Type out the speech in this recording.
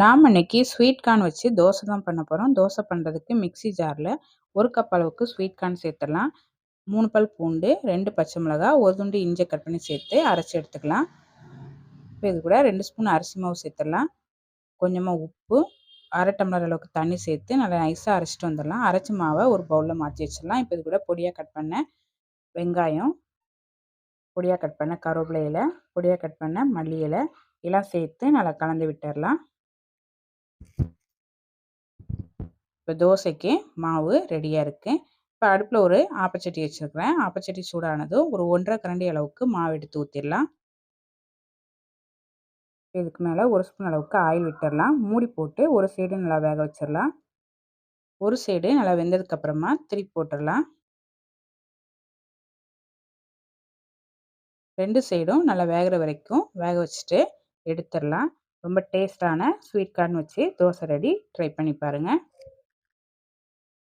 நாம் இன்னைக்கு sweet corn வச்சு தோசை தான் பண்ண போகிறோம் தோசை பண்ணுறதுக்கு மிக்ஸி ஜாரில் ஒரு கப் அளவுக்கு ஸ்வீட் கார்ன் சேர்த்துடலாம். மூணு பல் பூண்டு ரெண்டு பச்சை மிளகா ஒரு துண்டு இஞ்சி கட் பண்ணி சேர்த்து அரைச்சி எடுத்துக்கலாம். இப்போ இது கூட ரெண்டு ஸ்பூன் அரிசி மாவு சேர்த்துடலாம். கொஞ்சமாக உப்பு அரை டம்ளர் அளவுக்கு தண்ணி சேர்த்து நல்லா நைஸாக அரைச்சிட்டு வந்துடலாம். அரைச்சி மாவை ஒரு பவுலில் மாற்றி வச்சிடலாம். இப்போ இது கூட பொடியாக கட் பண்ண வெங்காயம் பொடியாக கட் பண்ண கருவேப்பிலை இலை பொடியாக கட் பண்ண மல்லி இலை எல்லாம் சேர்த்து நல்லா கலந்து விட்டுடலாம். இப்போ தோசைக்கு மாவு ரெடியாக இருக்குது இப்போ அடுப்பில் ஒரு ஆப்பச்சட்டி வச்சுருக்கிறேன். ஆப்பச்சட்டி சூடானதும் ஒரு ஒன்றரை கரண்டி அளவுக்கு மாவு எடுத்து ஊற்றிடலாம் இதுக்கு மேலே ஒரு ஸ்பூன் அளவுக்கு ஆயில் விட்டுடலாம் மூடி போட்டு ஒரு சைடு நல்லா வேக வச்சிடலாம் ஒரு சைடு நல்லா வெந்ததுக்கப்புறமா திருப்பி போட்டுடலாம் ரெண்டு சைடும் நல்லா வேகிற வரைக்கும் வேக வச்சுட்டு எடுத்துடலாம் ரொம்ப டேஸ்டான ஸ்வீட் கார்ன் வச்சு தோசை ரெடி. ட்ரை பண்ணி பாருங்கள்